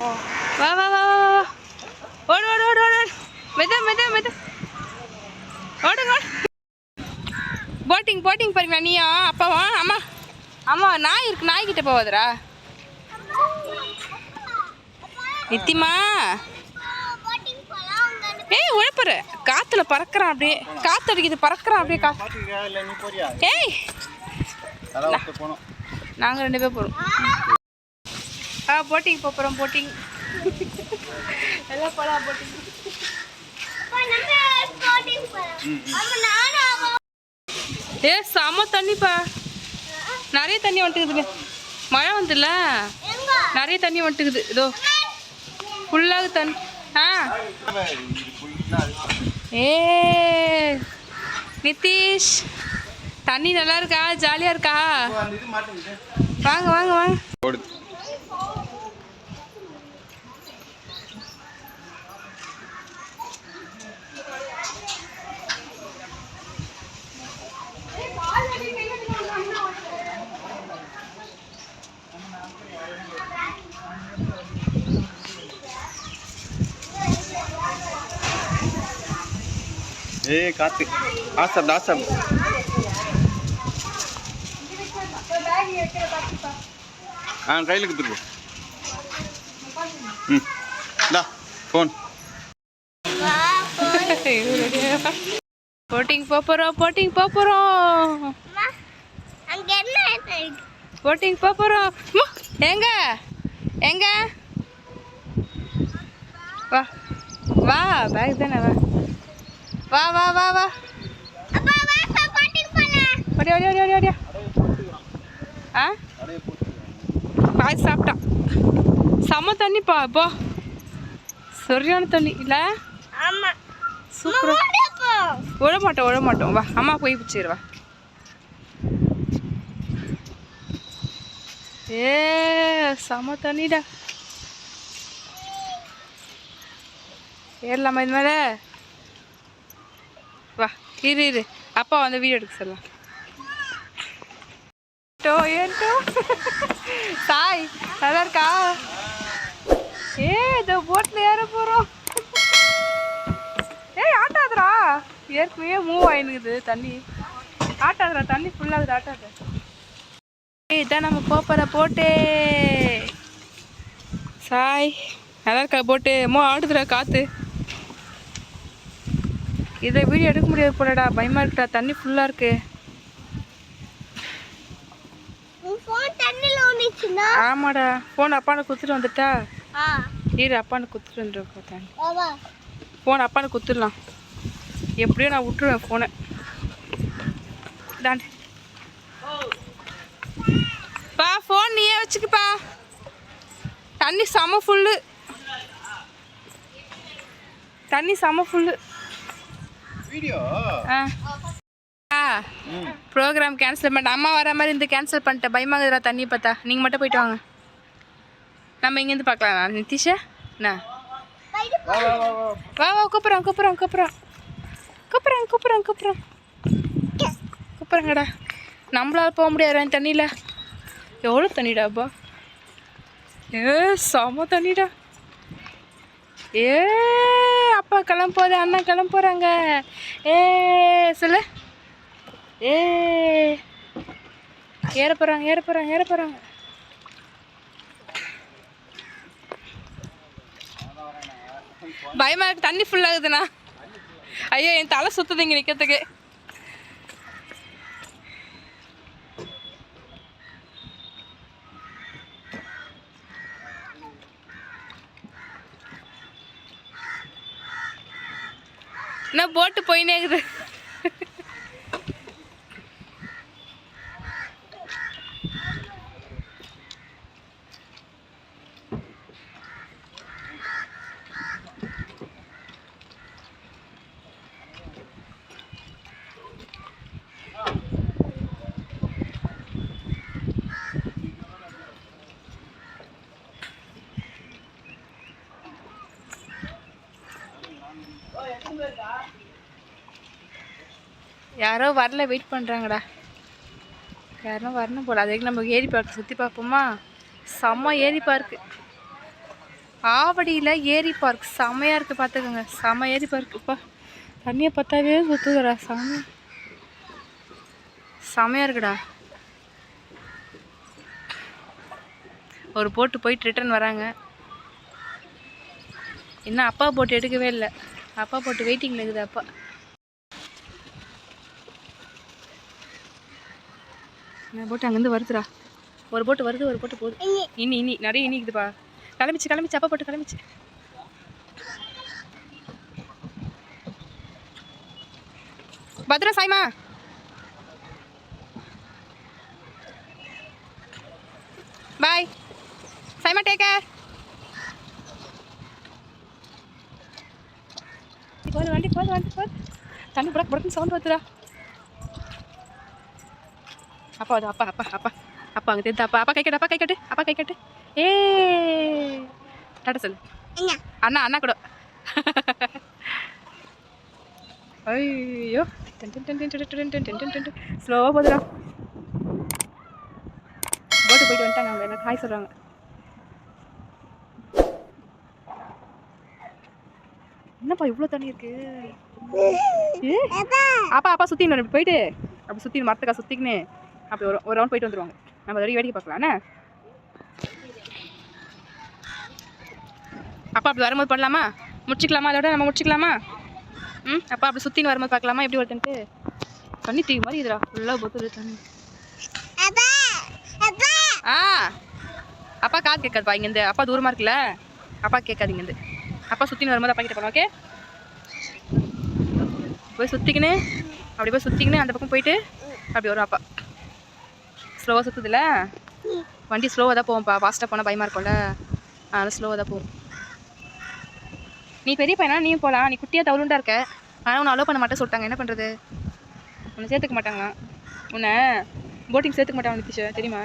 வா வா வா வா வா. ஓடு ஓடு ஓடு ஓடு. மெத மெத மெத ஓடுங்க போட்டிங் போட்டிங் பாருங்களா நீயா அப்பாவா அம்மா. அம்மா நாய் இருக்கு நாய் கிட்ட போவாதரா நித்திமா. ஏய் உழப்புற காத்துல பறக்குறான் அப்படியே. காத்து அடிக்குது பறக்குறான் அப்படியே கா பாத்துக்கிறியா இல்லை நீ போறியா? ஏய். நாங்கள் ரெண்டு பேர் போகிறோம் ஆ போட்டிங் போகிறோம் போட்டிங் எல்லாம் போகலாம் போட்டிங் ஏ செம தண்ணிப்பா. நிறைய தண்ணி வந்துட்டுக்குதுங்க மழை வந்துல. நிறைய தண்ணி வந்துட்டுக்குது இதோ ஃபுல்லாக தண்ணி ஆ. ஏ நிதிஷ் தண்ணி நல்லா இருக்கா? ஜாலியாக இருக்கா? வாங்க வாங்க. வாங்க ஏய் காத்து. Awesome awesome. ஆ கையில் கொடுத்துருப்போ ம். இந்தா ஃபோன். போட்டிங் போகிறோம் போட்டிங் போகிறோம் போட்டிங் போகிறோம் எங்க? எங்க? வா வா பேக் தானே வா. வா வா வா வா. ஓடியா ஓடியா ஓடியா ஓடியா. ஆ? பாய் சாப்பிட்டான் செம்ம தண்ணிப்பா போ சரியான தண்ணி இல்லை? சூப்பராக விட மாட்டோம் விட மாட்டோம். வா அம்மா போய் பிடிச்சிரு வா. ஏ செம தண்ணிடா. ஏறலாமா இது மேலே? இரு இரு. அப்பா வந்து வீடியோ எடுக்க சொல்லலாம். டோ ஏன்டோ சாய் நல்லா இருக்கா? ஏ இந்த போட்டில் ஏற போகிறோம் ஏய் ஆட்டாதுரா ஏற்கனவே மூவ் ஆயினுக்குது தண்ணி. ஆட்டாதுரா தண்ணி ஃபுல்லாகுது ஆட்டாது. ஏய் இதான் நம்ம போப்பற போட்டே. சாய் நல்லா இருக்கா? போட்டு. மோ ஆடுதுடா காற்று இதை வீடியோ எடுக்க முடியாது போலடா. பயமா இருக்குடா. தண்ணி ஃபுல்லாக இருக்கு. ஆமாடா. ஃபோன் அப்பானை குத்துட்டு வந்துட்டா. இரு அப்பானை குத்துட்டு வந்துருக்கா தண்ணி. ஃபோன் அப்பானை குத்துடலாம். எப்படியோ நான் விட்டுருவேன் ஃபோனை தாண்டி பா ஃபோன் நீயே வச்சுக்கப்பா. தண்ணி செம ஃபுல்லு தண்ணி செம ஃபுல்லு ப்ரோக்ராம் கேன்சல் பண்ணிட்டேன் அம்மா வர மாதிரி இருந்து கேன்சல் பண்ணிட்டேன் பயமாகுதுடா தண்ணி பார்த்தா. நீங்கள் மட்டும் போயிட்டு வாங்க. நம்ம இங்கேருந்து பார்க்கலாம். நிதிஷா என்ன வா வா வா வா. வா வா கூப்பிட்றோம் கூப்பிட்றோம் கூப்பிட்றோம். கூப்பிட்றோம் கூப்பிட்றோம் கூப்பிட்றோம். கூப்பிட்றேங்கடா. நம்மளால போக முடியாது தண்ணியில். எவ்வளோ தண்ணிடா அப்பா? ஏ செம தண்ணிடா. ஏ அப்பா கிளம்போது அண்ணா கிளம்புறாங்க ஏ சொல்லு. ஏ. ஏற போகிறாங்க ஏற போகிறாங்க ஏற போகிறாங்க பயமா இருக்கு தண்ணி ஃபுல்லாகுதுண்ணா ஐயோ என் தலை சுத்துது இங்கே நிற்கிறதுக்கு போட்டு போயினே இருக்குது. யாரோ வரல வெயிட் பண்ணுறாங்கடா யாரும் வரணும் போல. அதுக்கு நம்ம ஏரி பார்க்க சுற்றி பார்ப்போமா? செம்ம ஏரி பார்க்கு ஆவடியில் ஏரி பார்க் செமையாக இருக்குது பார்த்துக்கோங்க. செம ஏரி பார்க்குப்பா தண்ணியை பார்த்தாவே சுற்றுதுடா சாமி செமையாக இருக்குடா. ஒரு போட்டு போயிட்டு ரிட்டர்ன் வராங்க. இன்னும் அப்பா போட்டு எடுக்கவே இல்லை. அப்பா போட்டு வெயிட்டிங்கில் இருக்குது அப்பா. போட்டு அங்கேருந்து வருதுடா. ஒரு போட்டு வருது ஒரு போட்டு போகுது. இனி. இனி நிறைய இனி இருக்குதுப்பா கிளம்பிச்சு கிளம்பிச்சு அப்பா போட்டு கிளம்பிச்சு. Patra Saima. Bye. Saima take care போது வண்டி போது வண்டி போது. தண்ணி புடக்கு புடக்குன்னு சவுண்ட் வருதுடா. அப்பா அது அப்பா அப்பா அப்பா அப்பா அங்கே தெரியுது அப்பா அப்பா கை கட்டு அப்பா கை கட்டு அப்பா கை கட்டு ஏ டாட்டா சொல்லு அண்ணா அண்ணா கூட ஐயோ ஸ்லோவாக போதுடா போட்டு போயிட்டு வந்துட்டாங்க அவங்க எல்லாம் ஹாய் சொல்கிறாங்க என்னப்பா இவ்வளோ தண்ணி இருக்கு? அப்பா அப்பா இப்படி போயிட்டு அப்படி சுற்றி மரத்துக்கா சுற்றிக்கின்னு அப்படி ஒரு ஒரு ரவுண்ட் போயிட்டு வந்துருவாங்க. நம்ம அது வரைக்கும் வேடிக்கை பார்க்கலாம் என்ன அப்பா அப்படி வரும்போது பண்ணலாமா? முடிச்சிக்கலாமா? அதோட நம்ம முடிச்சிக்கலாமா? ம்? அப்பா அப்படி சுற்றின்னு வரும்போது பார்க்கலாமா? எப்படி வருதுன்ட்டு? தண்ணி தீ மாதிரி இதுடா. ஃபுல்லாக போத்துது தண்ணி. ஆ! அப்பா காது கேட்காதுப்பா இங்கேருந்து. அப்பா தூரமாக இருக்குல்ல? அப்பா கேட்காது இங்கேருந்து. அப்பா சுற்றின்னு வரும்போது அப்பா கிட்ட போகலாம் ஓகே? போய் சுற்றிக்கின்னு அப்படி போய் சுற்றிக்கின்னு அந்த பக்கம் போயிட்டு அப்படி வரும் அப்பா. ஸ்லோவாக சுற்றுதுல வண்டி ஸ்லோவாக தான் போவோம்ப்பா ஃபாஸ்ட்டாக போனால் பயமாக இருக்கும்ல. அதனால் ஸ்லோவாக தான் போகும். நீ பெரிய பையனா? நீயும் போகலாம் நீ குட்டியாக தவறுண்டா இருக்க. ஆனால் உன்னை அலோவ் பண்ண மாட்டேன் சொல்லிட்டாங்க. என்ன பண்ணுறது உன்னை சேர்த்துக்க மாட்டாங்க உன்னை போட்டிங் சேர்த்துக்க மாட்டாங்க நிதிஷா தெரியுமா?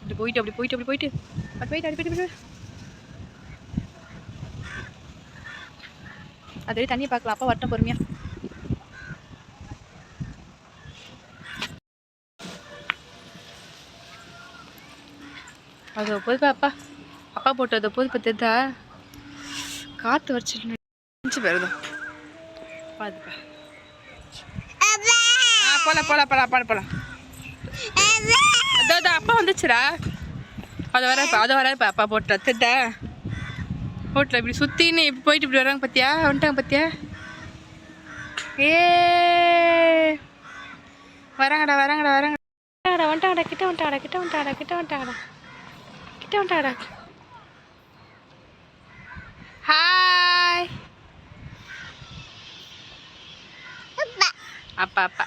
அப்படி போயிட்டு அப்படி போயிட்டு. அப்படி போயிட்டு அப்படி போயிட்டு அப்படி போயிட்டு. அது வரையும் தண்ணியை பார்க்கலாம் அப்பா வரட்டும் பொறுமையாக ಅದು ಒಪ್ಪೋದು அப்பா போட்டு ಪೊಟ್ಟದು ಒಪ್ಪೋದು ಬತ್ತದ காற்று ವರ್ಷ ಮುಂಚೆ ಬರೋದು பாதுப்பா போல போல போல போல போல அதோ அப்பா வந்துச்சுடா. அது வர இப்போ அது வர அப்பா போட்டுல திட்ட போட்டில் இப்படி சுற்றின்னு இப்படி போயிட்டு இப்படி வராங்க பார்த்தியா வந்துட்டாங்க பார்த்தியா ஏ. வராங்கடா வராங்கடா வராங்கடா வராங்கடா வந்துட்டாங்கடா கிட்ட வந்துட்டாங்கடா கிட்ட வந்துட்டாங்கடா கிட்ட வந்துட்டாங்கடா. கிட்ட வந்துட்டாங்கடா ஹாய் அப்பா அப்பா.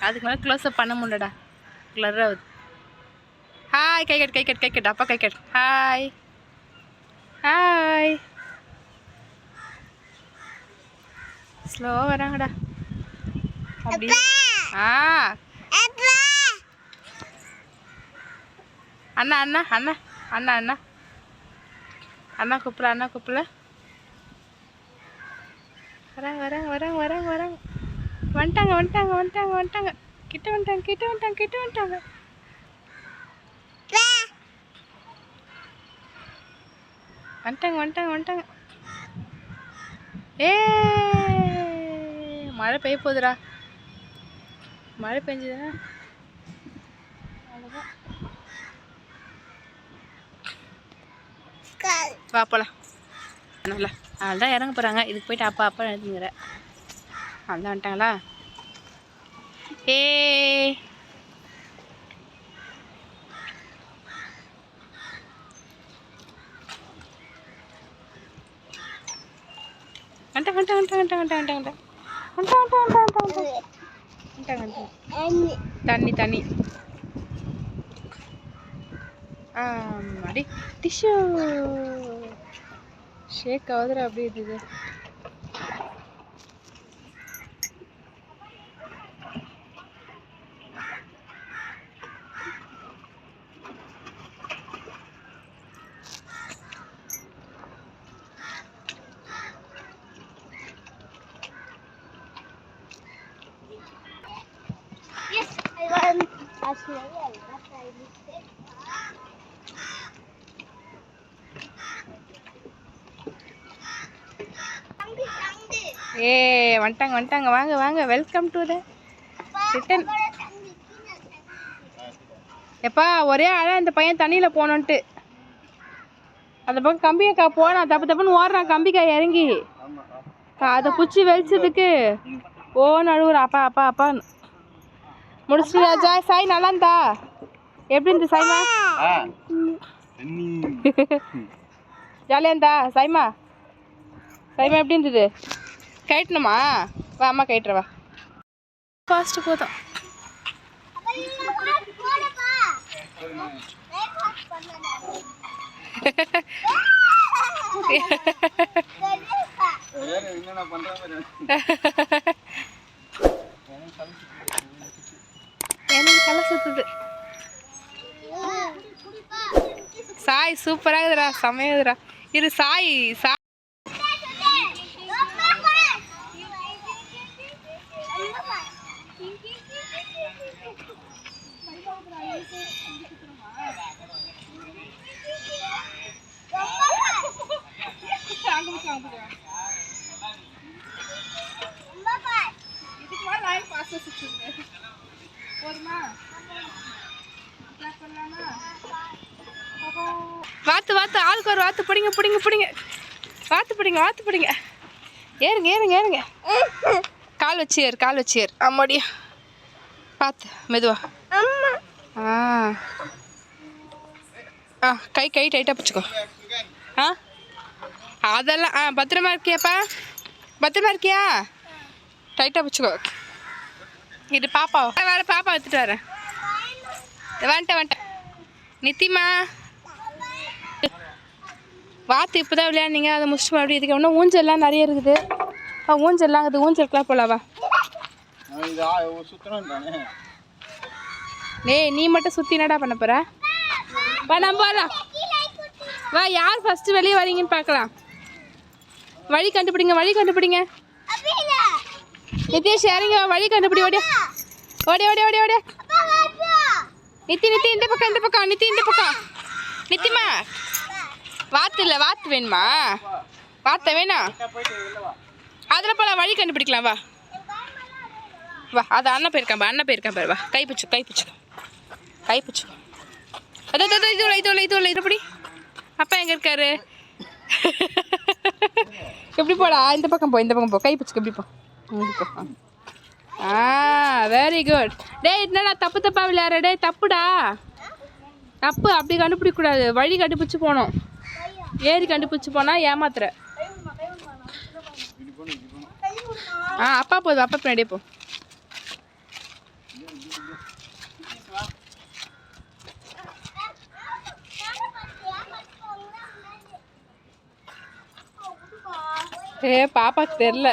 அதுக்கு மேலே க்ளோஸ் அப் பண்ண முடியலடா. கிளர் ஆகுது. ஹாய் கை கட்டு கை கட்டு கை கட்டு அப்பா கை கட்டு ஹாய் ஹாய் ஸ்லோவாக வராங்கடா. அப்படி. ஆ. அண்ணா அண்ணா அண்ணா. அண்ணா அண்ணா. அண்ணா கூப்பிட அண்ணா கூப்பிட. வராங்க வராங்க வராங்க வராங்க வராங்க. வந்துட்டாங்க வந்துட்டாங்க வந்துட்டாங்க வந்துட்டாங்க. கிட்ட வந்துட்டாங்க கிட்ட வந்துட்டாங்க கிட்ட வந்துட்டாங்க. வந்துட்டாங்க வந்துட்டாங்க வந்துட்டாங்க. ஏ மழை பெய்ய போகுதுடா. மழை பெஞ்சதுன்னா வா போகலாம் நல்லா. அதுதான் இறங்க போகிறாங்க இதுக்கு போயிட்டு அப்பா அப்பா எழுதுங்கிற அதான் வந்துட்டாங்களா? ஏ. வந்துட்டாங்க வந்துட்டாங்க வந்துட்டாங்க வந்துட்டாங்க வந்துட்டாங்க வந்துட்டாங்க வந்துட்டாங்க வந்துட்டாங்க வந்துட்டாங்க தண்ணி தண்ணி. அடி டிஷ்யூ ஷேக் ஆகுதுடா அப்படி இது ஏ வந்துட்டாங்க வந்துட்டாங்க. வாங்க வாங்க. வெல்கம் டு த ரிட்டன் எப்பா ஒரே அழ இந்த பையன் தண்ணியில் போனோன்ட்டு. அந்த பக்கம் கம்பியக்கா போனான் தப்பு தப்புன்னு ஓடுறான் கம்பிக்கா இறங்கி. அதை பிடிச்சி வெளிச்சதுக்கு ஓன்னு அழுகுறான் அப்பா அப்பா அப்பான்னு முடிச்சுட்டு ராஜா. சாய் நல்லா இருந்தா எப்படி இருந்து சாய்மா? தண்ணி ஜாலியாக இருந்தா? சாய்மா? சாய்மா எப்படி இருந்தது? கயிட்டணுமா? வா அம்மா கயிட்டுற வா. ஃபாஸ்ட்டு போதும். எனக்கு தலை சுத்துது. சாய் சூப்பராக இருக்குதுடா செமையாகுதுடா இரு சாய் சாய் இதுக்கு மேலே லைன் பாஸ் வச்சுருங்க போதுமா வாத்து ஆளுக்கு ஒரு வாத்து பிடிங்க பிடிங்க பிடிங்க. வாத்து பிடிங்க வாத்து பிடிங்க. ஏறுங்க ஏறுங்க ஏறுங்க. கால் வச்சு ஏறு கால் வச்சு ஏறு. ஆமாடியா பார்த்து மெதுவா. ஆ. ஆ கை கை டைட்டாக பிடிச்சிக்கோ ஆ? அதெல்லாம் ஆ பத்திரமா இருக்கியாப்பா? பத்திரமா இருக்கியா? டைட்டாக பிடிச்சிக்கோ இது பாப்பா வேறு பாப்பா எடுத்துட்டு வரேன். வந்துட்டேன் வந்துட்டேன் நித்திமா? வாத்து இப்போ தான் விளையாடுனீங்க அதை முடிச்சுட்டு மறுபடியும் இதுக்கு இன்னும் ஊஞ்சல்லாம் நிறைய இருக்குது. ஆ ஊஞ்சல்லாம் இருக்குது ஊஞ்சலுக்குலாம் போகலாவா இது டேய் நீ மட்டும் சுற்றி என்னடா பண்ண போகிற வா நம்ம போகலாம் வா யார் ஃபஸ்ட்டு வெளியே வரீங்கன்னு பார்க்கலாம். வழி கண்டுபிடிங்க வழி கண்டுபிடிங்க. நிதிஷ் இறங்க வழி கண்டுபிடி ஓடியா. ஓடி ஓடி ஓடி ஓடி நித்தி நித்தி இந்த பக்கம் இந்த பக்கம் நித்தி இந்த பக்கம். நித்திமா வாத்து இல்லை வாத்து வேணுமா? வாத்த வேணாம் அதில் போல வழி கண்டுபிடிக்கலாம் வா. வா அது அண்ணன் போயிருக்கான் பா அண்ணன் போயிருக்கான் பாரு வா. கை பிடிச்சு கை பிடிச்சுக்கோ கை பிடிச்சுக்கோ அதோ அதோ, இது இல்லை இது இல்லை இது இல்லை இதுபடி அப்பா எங்கே இருக்காரு? எப்படி போடா? இந்த பக்கம் போ இந்த பக்கம் போ. கை பிடிச்சுக்க எப்படி போ? இப்படி போ. ஆ. வெரி குட் டேய் என்னடா தப்பு தப்பா விளையாடுற? டேய் தப்புடா. தப்பு அப்படி கண்டுபிடிக்க கூடாது வழி கண்டுபிடிச்சு போகணும் ஏறி கண்டுபிடிச்சி போனால் ஏமாத்துற. ஆ அப்பா போதும் அப்பா பின்னாடியே போ. ஏ பாப்பாக்கு தெரில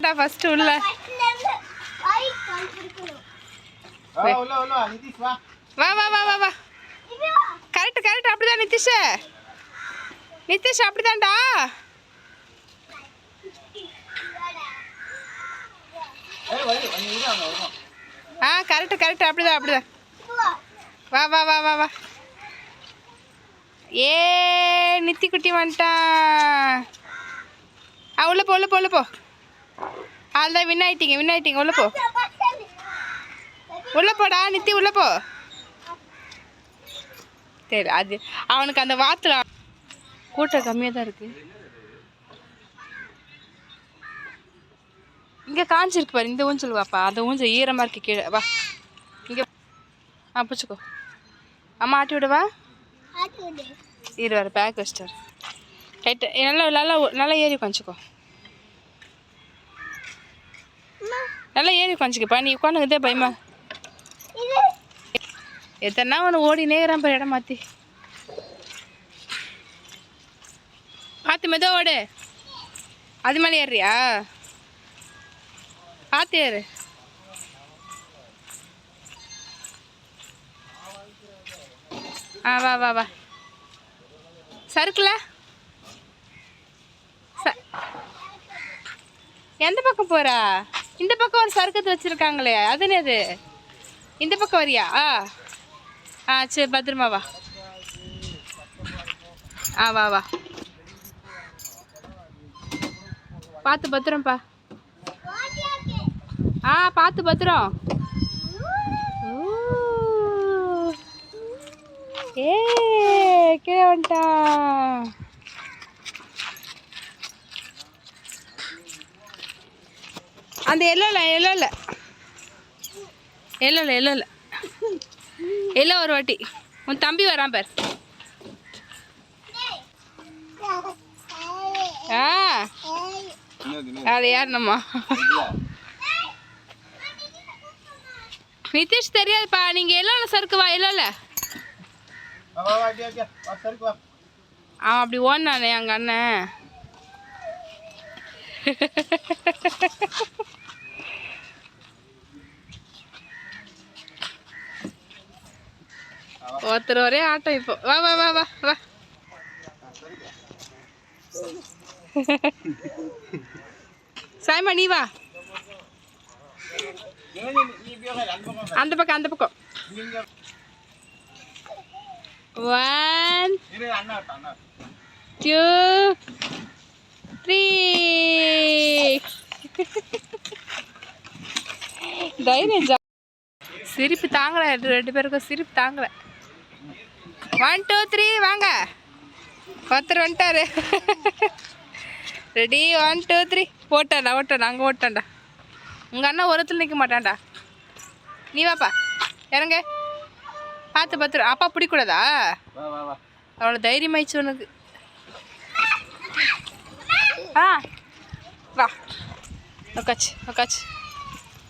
ஃபர்ஸ்ட் உள்ள வா உள்ள உள்ள வா. நிதிஷ் வா வா வா வா. கரெக்ட் கரெக்ட் அப்படிதான் நிதிஷ். நிதிஷ் அப்படிதான்டா. ஆ கரெக்ட் கரெக்ட் அப்படிதான் அப்படிதான். வா வா வா வா வா. ஏ நித்தி குட்டி வந்துட்டான். ஆ உள்ள போ உள்ள போ உள்ள போ. அதுதான் வின் ஆயிட்டீங்க வின் ஆயிட்டீங்க. உள்ள போ. உள்ள போடா நித்தி உள்ள போ. சரி அது அவனுக்கு அந்த வாத்துல கூட்டம் கம்மியாக தான் இருக்கு. இங்கே காஞ்சிருக்கு பாரு இந்த ஊஞ்சல் வாப்பா. அந்த ஊஞ்சல் ஈரமாக இருக்கு கீழே. வா. இங்கே ஆ பிடிச்சிக்கோ. அம்மா ஆட்டி விடவா இரு வர பேக் வச்சிட்டாரு ரைட்டு நல்லா நல்லா நல்லா ஏறி உட்காந்துக்கோ நல்லா ஏறி உட்காந்துக்கப்பா நீ உட்காந்துக்கிட்டே பயமா எத்தனை ஒன்று ஓடினே இருக்கிறான் பாரு இடம் மாற்றி பார்த்து மெதோ ஓடு. அது மேலே ஏறுறியா? பார்த்து ஏறு. ஆ வா வா வா. சறுக்குல? ச எந்த பக்கம் போகிறா இந்த பக்கம் ஒரு சறுக்கத்து வச்சிருக்காங்களே அது. என்னது இந்த பக்கம் வரியா? ஆ. ஆ சரி பத்திரமா வா. ஆ வா வா. பார்த்து பத்திரம்ப்பா ஆ பார்த்து பத்திரம். ஏ கீழே வந்துட்டான் அந்த எல்லோல எல்லோல. எல்லோல எல்லோல. எல்லோ ஒரு வாட்டி. உன் தம்பி வரான் பார். ஆ. அது யாருனம்மா நிதிஷ் தெரியாதுப்பா. நீங்க எல்லோல சறுக்கு வா எல்லோல அவன் அப்படி ஓடினானே எங்க அண்ணன். ஒருத்தர் ஒரே ஆட்டம் இப்போ. வா வா வா வா வா. சாய்மா நீ வா. அந்த பக்கம் அந்த பக்கம். ஒன் டூ த்ரீ தைரியம் சிரிப்பு தாங்கல ரெண்டு ரெண்டு பேருக்கும் சிரிப்பு தாங்கல. ஒன் டூ த்ரீ வாங்க. ஒருத்தர் வந்துட்டாரு. ரெடி ஒன் டூ த்ரீ ஓட்டாண்டா ஓட்டாண்டா அங்கே ஓட்டாண்டா உங்கள் அண்ணன் ஒருத்தில் நிற்க மாட்டான்டா. நீ வாப்பா. இறங்க. பார்த்து பார்த்து அப்பா பிடிக்கூடாதா? வா வா வா. அவ்வளோ தைரியமாயிடுச்சு உனக்கு. ஆ. வா. உக்காச்சு உக்காச்சு.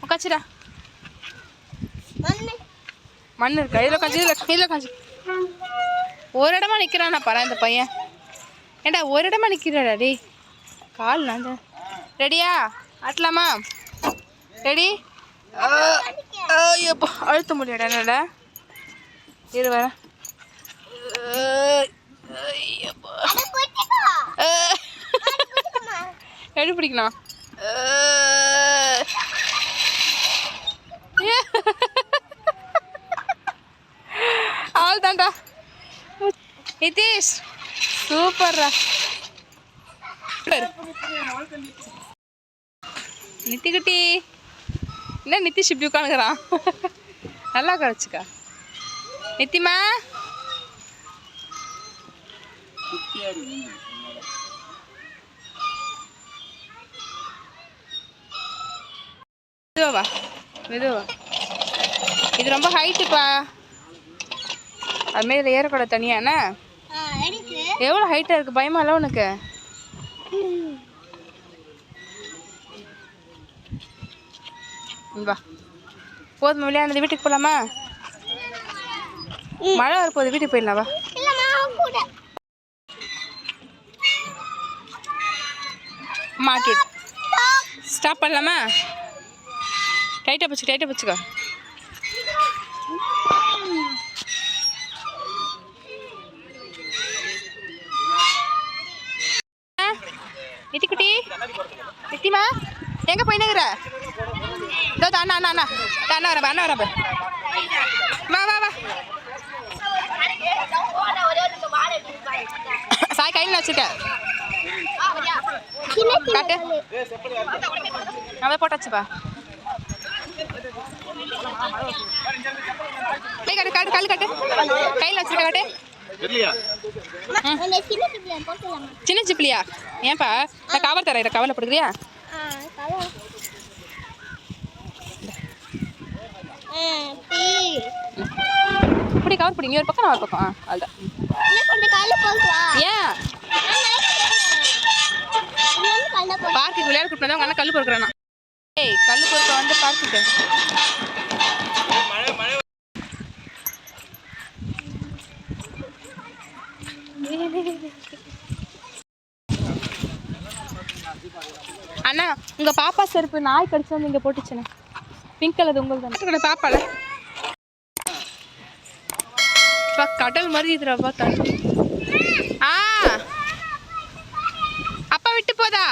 உக்காச்சுடா. மண் இருக்கு? கையில் உக்காச்சு இதில் உக்காச்சு ஒரு இடமா நிற்கிறானா பாரு இந்த பையன். ஏண்டா ஒரு இடமா நிற்கிறாடா டேய். கால் நான் ரெடியா? ஆட்டலாமா? ரெடி? எப்போ அழுத்த முடியாடா என்னடா? இரு வர. ஐயப்பா எப்படி பிடிக்கணும். அஹ். ஏ. ஆள் தான்டா நிதிஷ் சூப்பர்ரா. நித்திக்குட்டி என்ன நிதிஷ் இப்படி உட்காந்துக்கிறான் நல்லா கரைச்சிக்கா நித்திமா? மெதுவா மெதுவா இது ரொம்ப ஹைட்டுப்பா அதுமாரி ஏறக்கூடாது தனியா என்ன? எவ்வளோ ஹைட்டாக இருக்குது பயமா இல்லை உனக்கு? வா போதுமா விளையாடுறது. வீட்டுக்கு போகலாமா மழை வரப்போகுது. வீட்டுக்கு போயிடலாம் வா. மாட்டி ஸ்டாப் பண்ணலாமா? டைட்டாக பிடிச்சி டைட்டாக பிடிச்சிக்கோ. அண்ணா அண்ணா அண்ணா தா, அண்ணா வரேன் வா வா வா. சாய் கையில் வச்சுக்க காட்டு. அவன் போட்டாச்சுப்பா கை காட்டு காட்டு கால் காட்டு. கையில் வச்சிருக்க காட்டு. தெரியலையா? சின்ன சிப்பிலியா? ஏன்பா நான் கவர் தரேன் இதை கவரில் போடுக்கிறியா இப்படி கவர் பிடி. ஒரு பக்கம் நான் ஒரு பக்கம். ஆ அதுதான் ஏன்? பார்க்குக்கு விளையாட கூப்பிட்டு உங்க அண்ணன் கல் பொறுக்கிறானா? ஏய் கல் பொறுக்க வந்து பார்க்குக்கு அண்ணா உங்க பாப்பா செருப்பு நாய் கடிச்சு வந்து இங்க போட்டுச்சுண்ணா. பிங்க் கலர் உங்களுக்கு தானே பாப்பால. கடல் மாதிரி இதுடாப்பா தண்ணி ஆ! அப்பா விட்டு போதா?